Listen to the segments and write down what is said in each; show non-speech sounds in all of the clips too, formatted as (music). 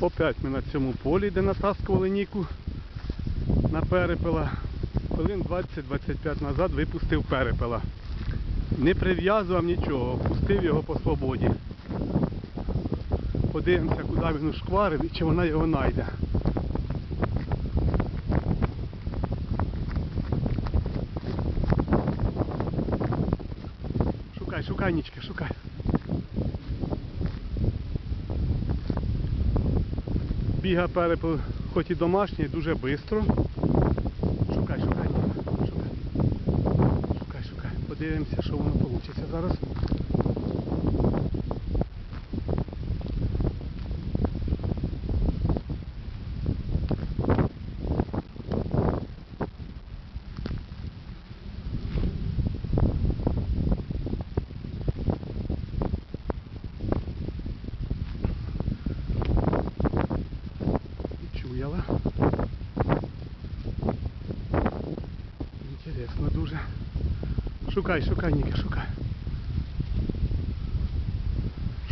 Опять ми на цьому полі, де натаскували Ніку на перепела. Хвилин 20-25 назад випустив перепела. Не прив'язував нічого, пустив його по свободі. Подивимося, куди він ушкварив і чи вона його знайде. Шукай, шукай, Нічка, шукай. Біга перепел, хоч і домашній, дуже швидко. Шукай, шукай, шукай. Шукай, шукай. Подивимося, що воно вийде зараз. Чуяла. Інтересно дуже. Шукай, шукай, Ніка, шукай.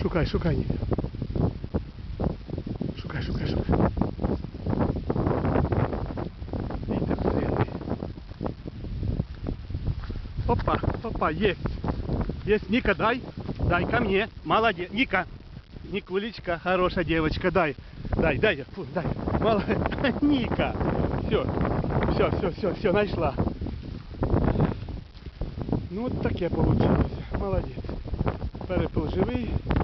Шукай, шукай, Ніка. Шукай, шукай, шукай. Вітер сильний. Опа, опа, есть. Есть, Ника, дай. Дай ко мне. Молодец. Ника. Никулечка, хорошая девочка, дай. Дай, дай, фу, дай. Молодец. (laughs) Ника. Все, все, все, все, все, нашла. Ну от таке получилось. Молодець. Перепил хорошо.